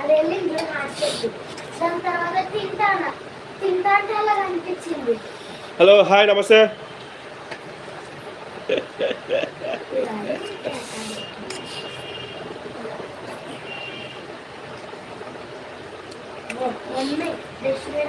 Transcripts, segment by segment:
అది వెళ్ళింది మార్కెట్ దాని తర్వాత తింటాను తింటా అంటే అలా కనిపించింది హలో హాయ్ నమస్తే మమ్మీ డ్రెస్ మీద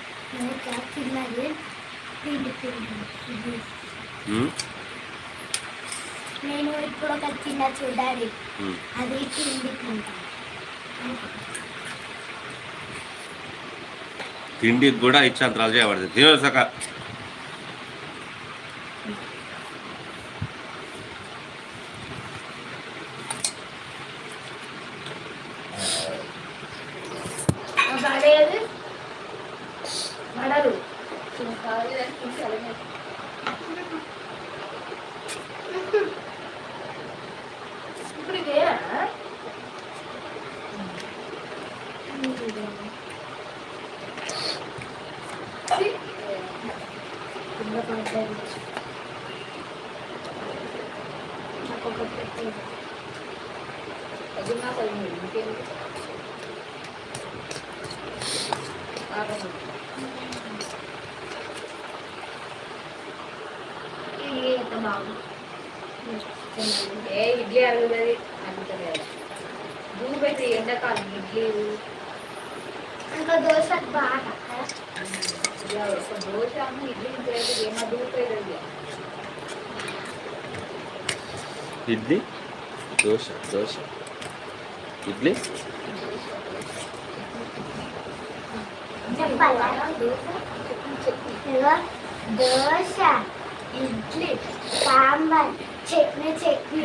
నేను ఇప్పుడు ఒక చిన్న చూడాలి. అది తిండికి కూడా ఇచ్చాంతరాలు చేయబడుతుంది తినసక పడేది పడరు ఇప్పుడు ఇదేనా కింద పడ్డది నాకు ఒకటి పెట్టింది. అది నాకు అది ఇంకేం ఇది ఎంత బాగుంది ఏ ఇడ్లీ అరుగుతుంది అందుకలేదు దూరు పెట్టి ఎండాకాలం ఇడ్లీ. ఇంకా దోశ బాగా దోశ ఇడ్లీ ఏమో దూరు ఇడ్లీ? దోశ దోశ. ఇడ్లీ? దోశ. ఇడ్లీ సాంబార్ చట్నీ చట్నీ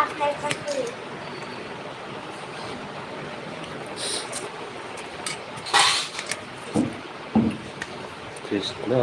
అదే కష్టంగా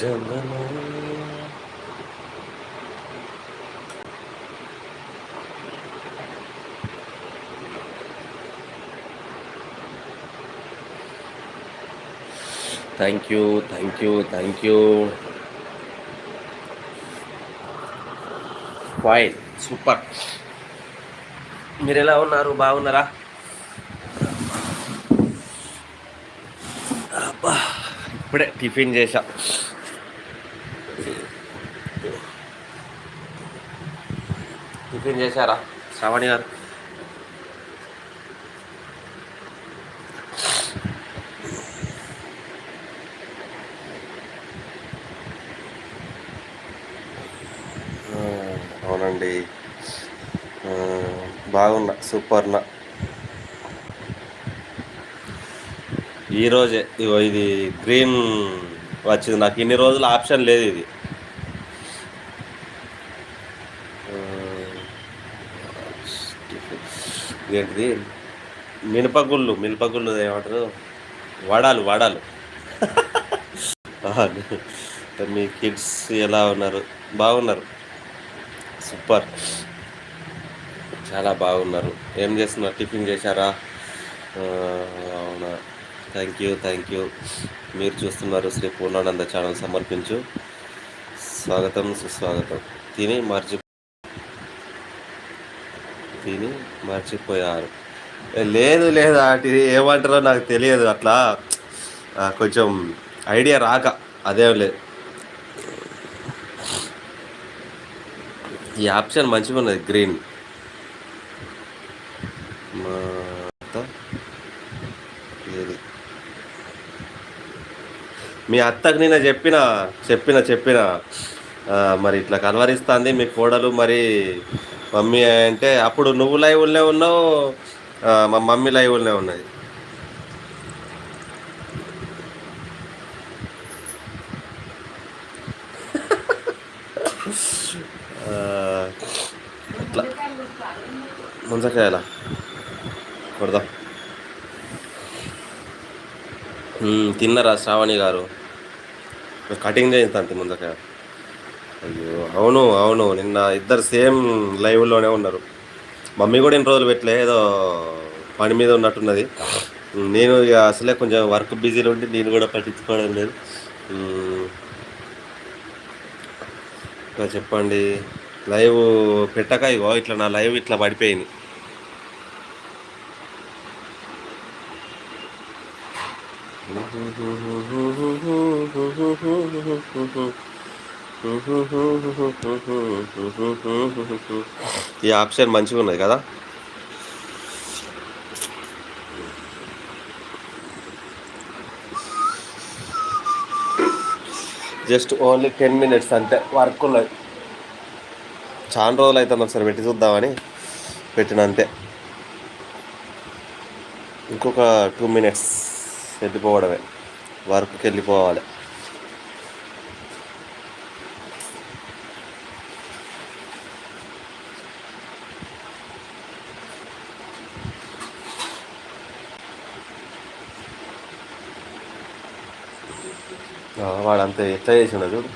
జగమ thank you thank you thank you fine super మీరు ఎలా ఉన్నారు బాగున్నారా అబ్బా, ఇప్పుడే టిఫిన్ చేశా టిఫిన్ చేశారా? శ్రావణి గారు. అవునండి. బాగున్నా సూపర్నా. ఈరోజే ఇది గ్రీన్ వచ్చింది. నాకు ఇన్ని రోజులు ఆప్షన్ లేదు ఇది. ఏంటిది మినపగుళ్ళు మినపగుళ్ళు ఏమంటారు? వడాలు వడాలు. మీ కిడ్స్ ఎలా ఉన్నారు? బాగున్నారు? సూపర్. చాలా బాగున్నారు. ఏం చేస్తున్నారు? టిఫిన్ చేశారా? అవునా. Thank you thank you. మీరు చూస్తున్నారు శ్రీ పూర్ణానంద ఛానల్ సమర్పించు. స్వాగతం సుస్వాగతం. తిని మర్చి తిని మర్చిపోయారు. లేదు లేదు అటు ఏమంటారో నాకు తెలియదు అట్లా. కొంచెం ఐడియా రాక అదేం లేదు. ఈ ఆప్షన్ మంచిగా ఉన్నది గ్రీన్. అత్త మీ అత్తకు నేను చెప్పిన చెప్పిన చెప్పిన. మరి ఇట్లా కలవరిస్తుంది మీ కోడలు మరి మమ్మీ అంటే అప్పుడు నువ్వు లైవ్లనే ఉన్నావు మా మమ్మీ లైవ్లోనే ఉన్నది. ఆ, అట్లా. ముంజకాయల? కొడదాం. తిన్నరా శ్రావణి గారు? కటింగ్ చేయించండి ముంజకాయ. అయ్యో అవును అవును. నిన్న ఇద్దరు సేమ్ లైవ్లోనే ఉన్నారు. మమ్మీ కూడా ఇన్ని రోజులు పెట్టలే ఏదో పని మీద ఉన్నట్టున్నది. నేను ఇక అసలే కొంచెం వర్క్ బిజీలో ఉండి నేను కూడా పట్టించుకోవడం లేదు. ఇంకా చెప్పండి. లైవ్ పెట్టక ఇగో ఇట్లా నా లైవ్ ఇట్లా పడిపోయింది. ఈ ఆప్షన్ మంచిగా ఉన్నది కదా? జస్ట్ ఓన్లీ టెన్ మినిట్స్ అంతే వర్క్ ఉన్నది. చాలా రోజులు అవుతుంది ఒకసారి పెట్టి చూద్దామని పెట్టిన అంతే. ఇంకొక టూ మినిట్స్ వెళ్ళిపోవడమే వర్క్కి వెళ్ళిపోవాలి. వాడు అంత ఎట్లా చేసిండో చూడు.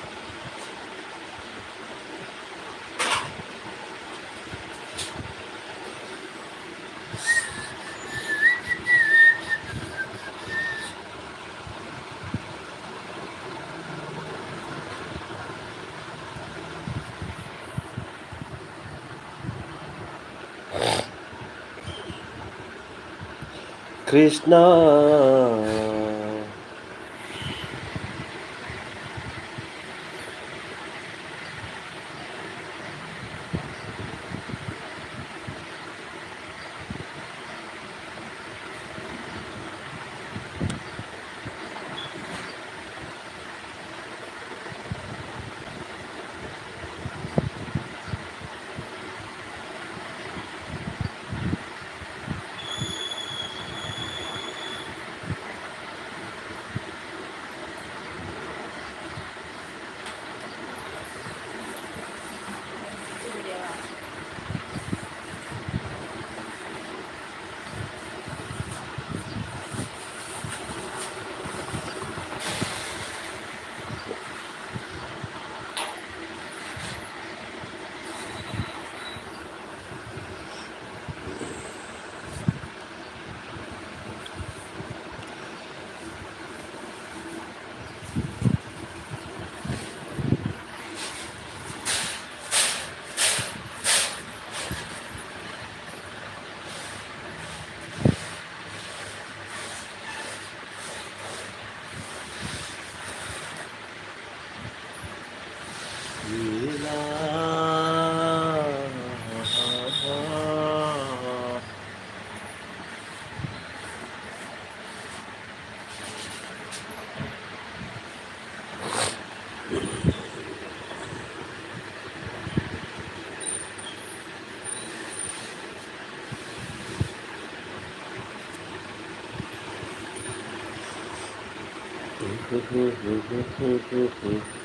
కృష్ణ 支持支持支持